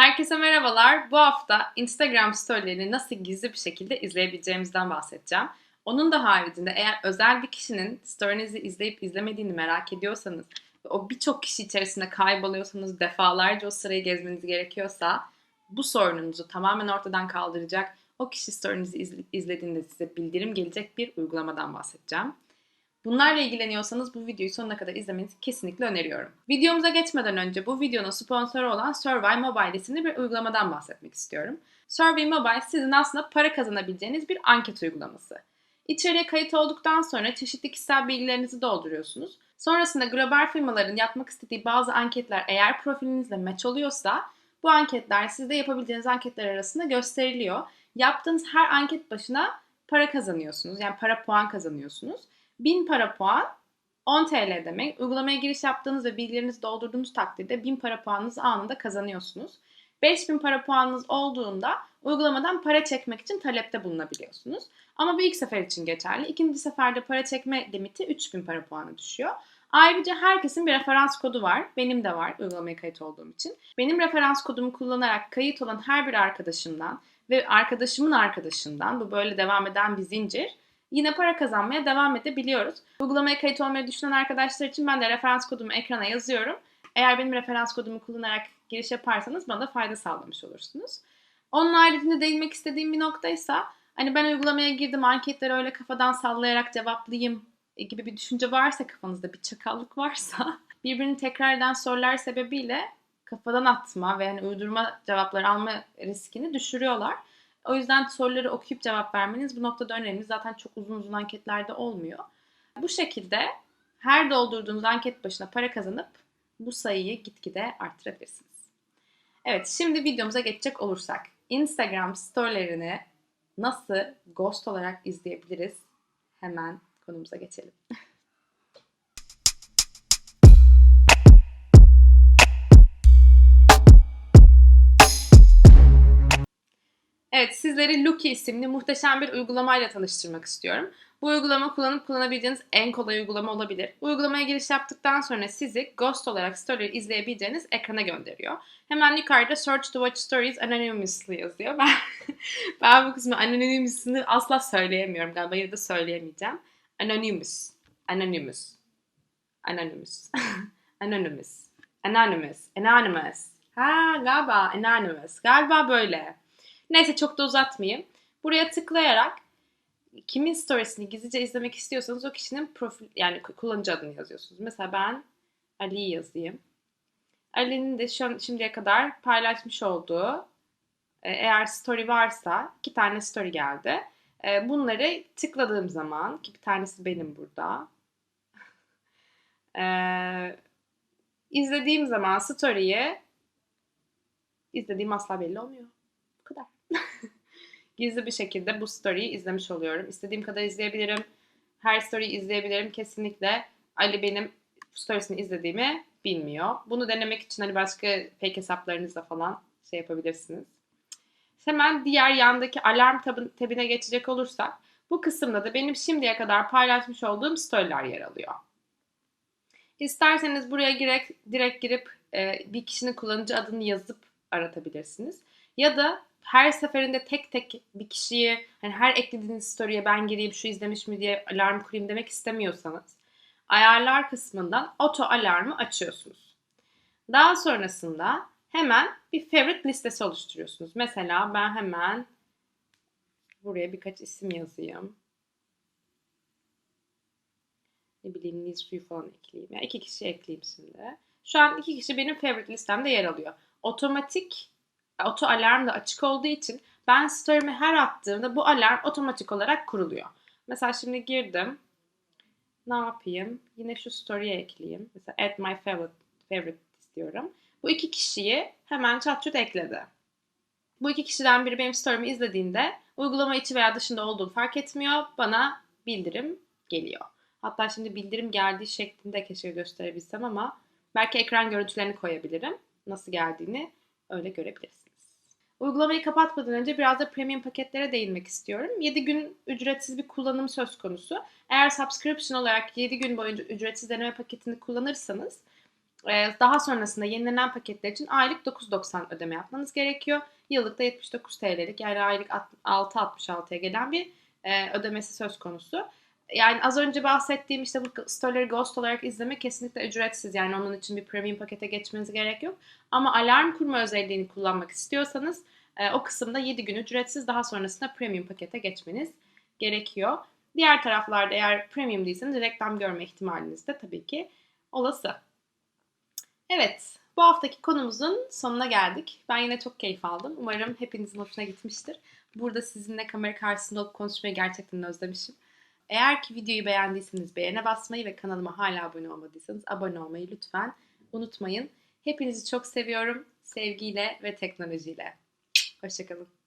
Herkese merhabalar. Bu hafta Instagram storylerini nasıl gizli bir şekilde izleyebileceğimizden bahsedeceğim. Onun da haricinde eğer özel bir kişinin story'nizi izleyip izlemediğini merak ediyorsanız ve o birçok kişi içerisinde kayboluyorsanız defalarca o sırayı gezmeniz gerekiyorsa bu sorununuzu tamamen ortadan kaldıracak o kişi story'nizi izle- izlediğinde size bildirim gelecek bir uygulamadan bahsedeceğim. Bunlarla ilgileniyorsanız bu videoyu sonuna kadar izlemenizi kesinlikle öneriyorum. Videomuza geçmeden önce bu videonun sponsoru olan Survey Mobile isimli bir uygulamadan bahsetmek istiyorum. Survey Mobile sizin aslında para kazanabileceğiniz bir anket uygulaması. İçeriye kayıt olduktan sonra çeşitli kişisel bilgilerinizi dolduruyorsunuz. Sonrasında global firmaların yapmak istediği bazı anketler eğer profilinizle match oluyorsa bu anketler sizde yapabileceğiniz anketler arasında gösteriliyor. Yaptığınız her anket başına para kazanıyorsunuz. Yani para puan kazanıyorsunuz. 1000 para puan 10 TL demek. Uygulamaya giriş yaptığınız ve bilgilerinizi doldurduğunuz takdirde 1000 para puanınızı anında kazanıyorsunuz. 5000 para puanınız olduğunda uygulamadan para çekmek için talepte bulunabiliyorsunuz. Ama bu ilk sefer için geçerli. İkinci seferde para çekme limiti 3000 para puanı düşüyor. Ayrıca herkesin bir referans kodu var. Benim de var uygulamaya kayıt olduğum için. Benim referans kodumu kullanarak kayıt olan her bir arkadaşımdan ve arkadaşımın arkadaşından bu böyle devam eden bir zincir yine para kazanmaya devam edebiliyoruz. Uygulamaya kayıt olmayı düşünen arkadaşlar için ben de referans kodumu ekrana yazıyorum. Eğer benim referans kodumu kullanarak giriş yaparsanız bana da fayda sağlamış olursunuz. Onun haricinde değinmek istediğim bir noktaysa hani ben uygulamaya girdim anketleri öyle kafadan sallayarak cevaplayayım gibi bir düşünce varsa kafanızda bir çakallık varsa birbirini tekrar eden sorular sebebiyle kafadan atma ve hani uydurma cevapları alma riskini düşürüyorlar. O yüzden soruları okuyup cevap vermeniz bu noktada önemli. Zaten çok uzun uzun anketlerde olmuyor. Bu şekilde her doldurduğunuz anket başına para kazanıp bu sayıyı gitgide arttırabilirsiniz. Evet şimdi videomuza geçecek olursak. Instagram storylerini nasıl ghost olarak izleyebiliriz? Hemen konumuza geçelim. Evet, sizleri Lucky isimli muhteşem bir uygulamayla tanıştırmak istiyorum. Bu uygulama kullanıp kullanabileceğiniz en kolay uygulama olabilir. Uygulamaya giriş yaptıktan sonra sizi Ghost olarak story izleyebileceğiniz ekrana gönderiyor. Hemen yukarıda Search to Watch Stories Anonymously yazıyor. Ben, ben bu kısmı Anonymous'ını asla söyleyemiyorum galiba ya da söyleyemeyeceğim. Anonymous. Anonymous. Anonymous. Anonymous. Anonymous. Anonymous. Ha galiba Anonymous. Galiba böyle. Neyse çok da uzatmayayım. Buraya tıklayarak kimin storiesini gizlice izlemek istiyorsanız o kişinin profil yani kullanıcı adını yazıyorsunuz. Mesela ben Ali yazayım. Ali'nin de şu an, şimdiye kadar paylaşmış olduğu e, eğer story varsa iki tane story geldi. E, bunları tıkladığım zaman ki bir tanesi benim burada. Ee, izlediğim zaman story'yi izlediğim asla belli olmuyor. Bu kadar. Gizli bir şekilde bu story'yi izlemiş oluyorum. İstediğim kadar izleyebilirim. Her story'yi izleyebilirim. Kesinlikle Ali benim storiesini izlediğimi bilmiyor. Bunu denemek için hani başka fake hesaplarınızla falan şey yapabilirsiniz. Hemen diğer yandaki alarm tabı, tabine geçecek olursak bu kısımda da benim şimdiye kadar paylaşmış olduğum storyler yer alıyor. İsterseniz buraya direkt, direkt girip e, bir kişinin kullanıcı adını yazıp aratabilirsiniz. Ya da her seferinde tek tek bir kişiyi hani her eklediğiniz story'e ben gireyim şu izlemiş mi diye alarm kurayım demek istemiyorsanız ayarlar kısmından oto alarmı açıyorsunuz. Daha sonrasında hemen bir favorite listesi oluşturuyorsunuz. Mesela ben hemen buraya birkaç isim yazayım. Ne bileyim Nisu'yu falan ekleyeyim. Yani iki kişi ekleyeyim şimdi. Şu an iki kişi benim favorite listemde yer alıyor. Otomatik oto alarm da açık olduğu için ben story'mi her attığımda bu alarm otomatik olarak kuruluyor. Mesela şimdi girdim. Ne yapayım? Yine şu story'e ekleyeyim. Mesela add my favorite, favorite istiyorum. Bu iki kişiyi hemen çat çut ekledi. Bu iki kişiden biri benim story'mi izlediğinde uygulama içi veya dışında olduğunu fark etmiyor. Bana bildirim geliyor. Hatta şimdi bildirim geldiği şeklinde keşke gösterebilsem ama belki ekran görüntülerini koyabilirim. Nasıl geldiğini öyle görebilirsiniz. Uygulamayı kapatmadan önce biraz da premium paketlere değinmek istiyorum. 7 gün ücretsiz bir kullanım söz konusu. Eğer subscription olarak 7 gün boyunca ücretsiz deneme paketini kullanırsanız Ee, daha sonrasında yenilenen paketler için aylık 9.90 ödeme yapmanız gerekiyor. Yıllık da 79 TL'lik yani aylık 6.66'ya gelen bir e, ödemesi söz konusu. Yani az önce bahsettiğim işte bu storyleri ghost olarak izlemek kesinlikle ücretsiz. Yani onun için bir premium pakete geçmeniz gerek yok. Ama alarm kurma özelliğini kullanmak istiyorsanız e, o kısımda 7 gün ücretsiz daha sonrasında premium pakete geçmeniz gerekiyor. Diğer taraflarda eğer premium değilseniz reklam görme ihtimaliniz de tabii ki olası. Evet, bu haftaki konumuzun sonuna geldik. Ben yine çok keyif aldım. Umarım hepinizin hoşuna gitmiştir. Burada sizinle kamera karşısında olup konuşmayı gerçekten özlemişim. Eğer ki videoyu beğendiyseniz beğene basmayı ve kanalıma hala abone olmadıysanız abone olmayı lütfen unutmayın. Hepinizi çok seviyorum. Sevgiyle ve teknolojiyle. Hoşçakalın.